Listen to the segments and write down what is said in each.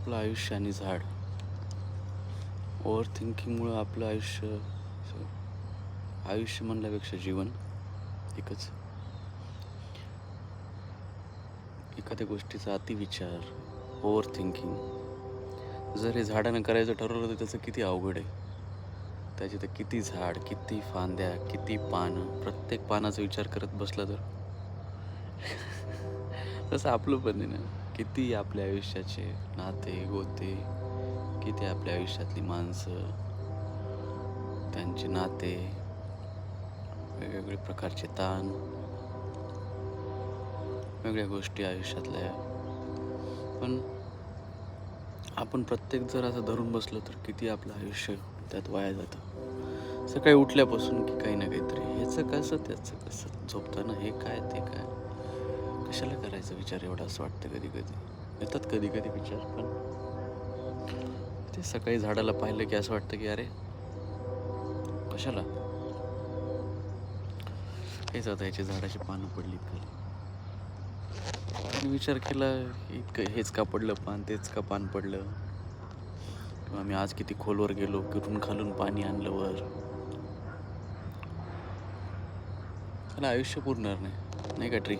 आपलं आयुष्य आणि झाड. ओव्हर थिंकिंगमुळं आपलं आयुष्य आयुष्य म्हणल्यापेक्षा जीवन एकच. एखाद्या गोष्टीचा अतिविचार ओव्हर थिंकिंग जर हे झाडानं करायचं ठरवलं तर त्याचं किती अवघड आहे. त्याचे तर किती झाड किती फांद्या किती पानं प्रत्येक पानाचा विचार करत बसला तर. तसं आपलं पण आहे ना. किती आपल्या आयुष्याचे नाते गोते किती आपल्या आयुष्यातली माणसं त्यांचे नाते वेगवेगळे प्रकारचे ताण वेगळ्या गोष्टी आयुष्यातल्या. पण आपण प्रत्येक जर असं धरून बसलं तर किती आपलं आयुष्य त्यात वाया जातं. सकाळी उठल्यापासून की काही ना काहीतरी ह्याचं कसं त्याचं कसं झोपताना हे काय ते काय? कशाला करायचा विचार एवढा असं वाटतं कधी कधी येतात कधी कधी विचार पण ते सकाळी झाडाला पाहिलं की असं वाटतं की अरे कशाला? हेच आता याची झाडाची पानं पडली खाली. आणि विचार केला इतकं हेच का पडलं पान तेच का पान पडलं? किंवा आम्ही आज किती खोलवर गेलो किरून खालून पाणी आणलं वर? त्याला आयुष्य पुरणार नाही. नाही का ट्री?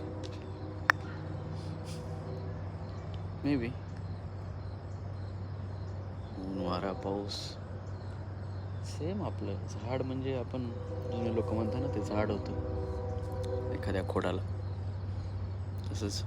मे बी ऊन वारा पाऊस. सेम आपलं. झाड म्हणजे आपण जुने लोक म्हणतात ना ते झाड होतं. एखाद्या खोडाला. तसंच.